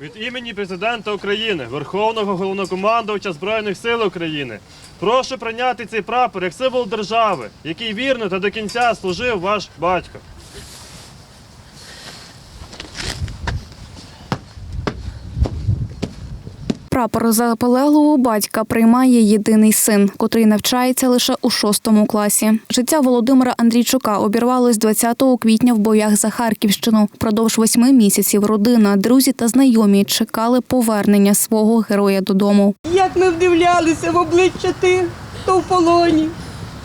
Від імені президента України, Верховного головнокомандувача Збройних сил України, прошу прийняти цей прапор як символ держави, який вірно та до кінця служив ваш батько. Прапор заполеглого батька приймає єдиний син, котрий навчається лише у шостому класі. Життя Володимира Андрійчука обірвалось 20 квітня в боях за Харківщину. Продовж восьми місяців родина, друзі та знайомі чекали повернення свого героя додому. Як ми вдивлялися в обличчя тих, хто в полоні,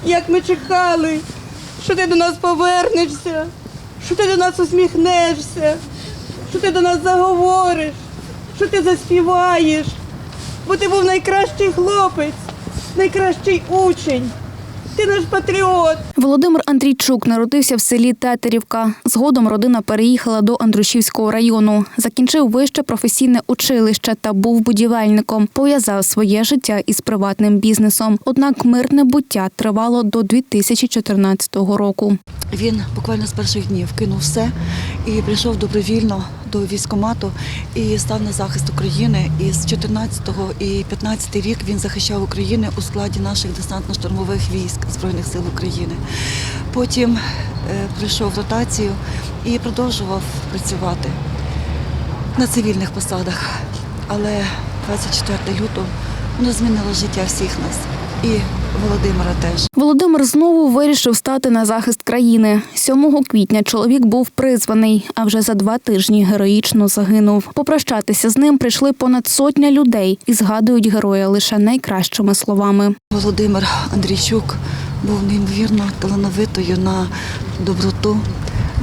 як ми чекали, що ти до нас повернешся, що ти до нас усміхнешся, що ти до нас заговориш, що ти заспіваєш, бо ти був найкращий хлопець, найкращий учень, ти наш патріот. Володимир Андрійчук народився в селі Тетерівка. Згодом родина переїхала до Андрушівського району. Закінчив вище професійне училище та був будівельником. Пов'язав своє життя із приватним бізнесом. Однак мирне буття тривало до 2014 року. Він буквально з перших днів кинув все і прийшов добровільно до військкомату і став на захист України. І з 14-го і 15 рік він захищав Україну у складі наших десантно-штурмових військ Збройних сил України. Потім е, прийшов в ротацію і продовжував працювати на цивільних посадах. Але 24 лютого воно змінило життя всіх нас і Володимира теж. Володимир знову вирішив стати на захист країни. 7 квітня чоловік був призваний, а вже за два тижні героїчно загинув. Попрощатися з ним прийшли понад сотня людей і згадують героя лише найкращими словами. Володимир Андрійчук був неймовірно талановитою на доброту,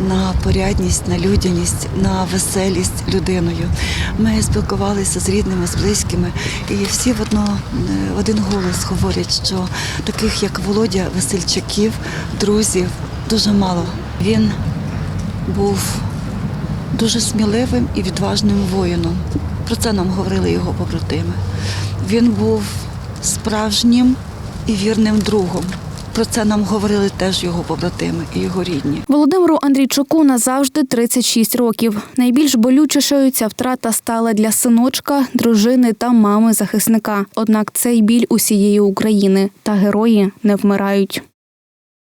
на порядність, на людяність, на веселість людиною. Ми спілкувалися з рідними, з близькими, і всі в одно в один голос говорять, що таких як Володя Васильчаків, друзів дуже мало. Він був дуже сміливим і відважним воїном. Про це нам говорили його побратими. Він був справжнім і вірним другом. Про це нам говорили теж його побратими і його рідні. Володимиру Андрійчуку назавжди 36 років. Найбільш болючішою ця втрата стала для синочка, дружини та мами захисника. Однак цей біль усієї України та герої не вмирають.